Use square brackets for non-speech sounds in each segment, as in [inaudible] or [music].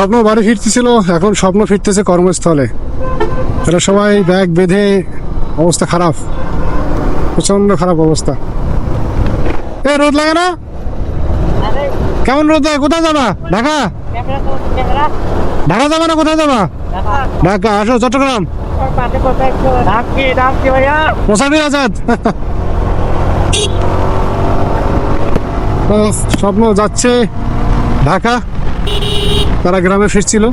স্বপ্ন বাড়ি ফিরতেছিল, এখন স্বপ্ন ফিরতেছে কর্মস্থলে। এরা সবাই ব্যাগ বেঁধে অবস্থা খারাপ। প্রচণ্ড খারাপ অবস্থা। এ, রোদ লাগে না? কেমন রোদ লাগে? কোথায় যাবা? ঢাকা? ঢাকা যাবা না কোথায় যাবা? ঢাকা, আসো, চট্টগ্রাম। মোসাফির আজাদ। [laughs] স্বপ্ন যাচ্ছে। ঢাকা। তারা গ্রামে ফিরছিল।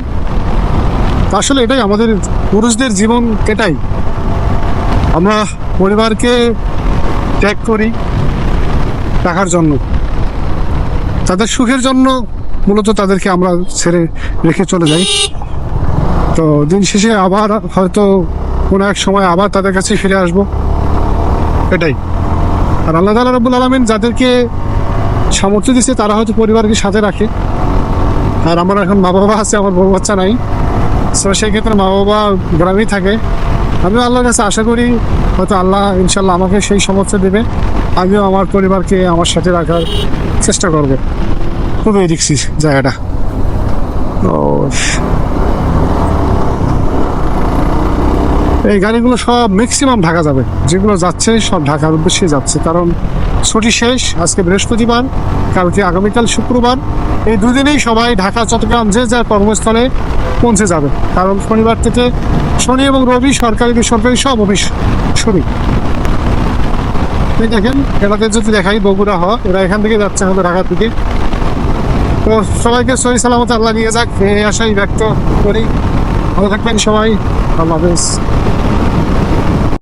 আসলে এটাই আমাদের পুরুষদের জীবন, এটাই। আমরা পরিবারকে ত্যাগ করি টাকার জন্য। তাদের সুখের জন্য মূলত তাদেরকে আমরা ছেড়ে রেখে চলে যাই। তো দিন শেষে আবার হয়তো কোনো এক সময় আবার তাদের কাছে ফিরে আসব। এটাই। আর আল্লাহ তালা রব্বুল আলমিন যাদেরকে সামর্থ্য দিচ্ছে তারা হয়তো পরিবারকে সাথে রাখে। আর আমার এখন মা বাবা আছে, আমার বউ বাচ্চা নাই। তো সেই ক্ষেত্রে মা বাবা গ্রামেই থাকে। আমিও আল্লাহর কাছে আশা করি, হয়তো আল্লাহ ইনশাল্লাহ আমাকে সেই সামর্থ্য দেবে। আমিও আমার পরিবারকে আমার সাথে রাখার চেষ্টা করব। খুবই রিক্সি জায়গাটা। ও এই গাড়িগুলো সব ম্যাক্সিমাম ঢাকা যাবে। যেগুলো যাচ্ছে সব ঢাকার উদ্দেশ্যে যাচ্ছে। কারণ ছুটি শেষ, আজকে বৃহস্পতিবার, কালকে আগামীকাল শুক্রবার। এই দুদিনেই সবাই ঢাকা, চট্টগ্রাম যে যার কর্মস্থলে পৌঁছে যাবে। কারণ শনিবার থেকে শনি এবং রবি সরকারি বেসরকারি সব অফিস শুরু। দেখেন, এলাকে যদি দেখাই বগুড়া হ এরা এখান থেকে যাচ্ছে হলো ঢাকার দিকে। তো সবাইকে সহি সালামত আল্লাহ নিয়ে যাক, এই আশাই ব্যক্ত করি। ভালো থাকবেন সবাই, আল্লাহ হাফেজ।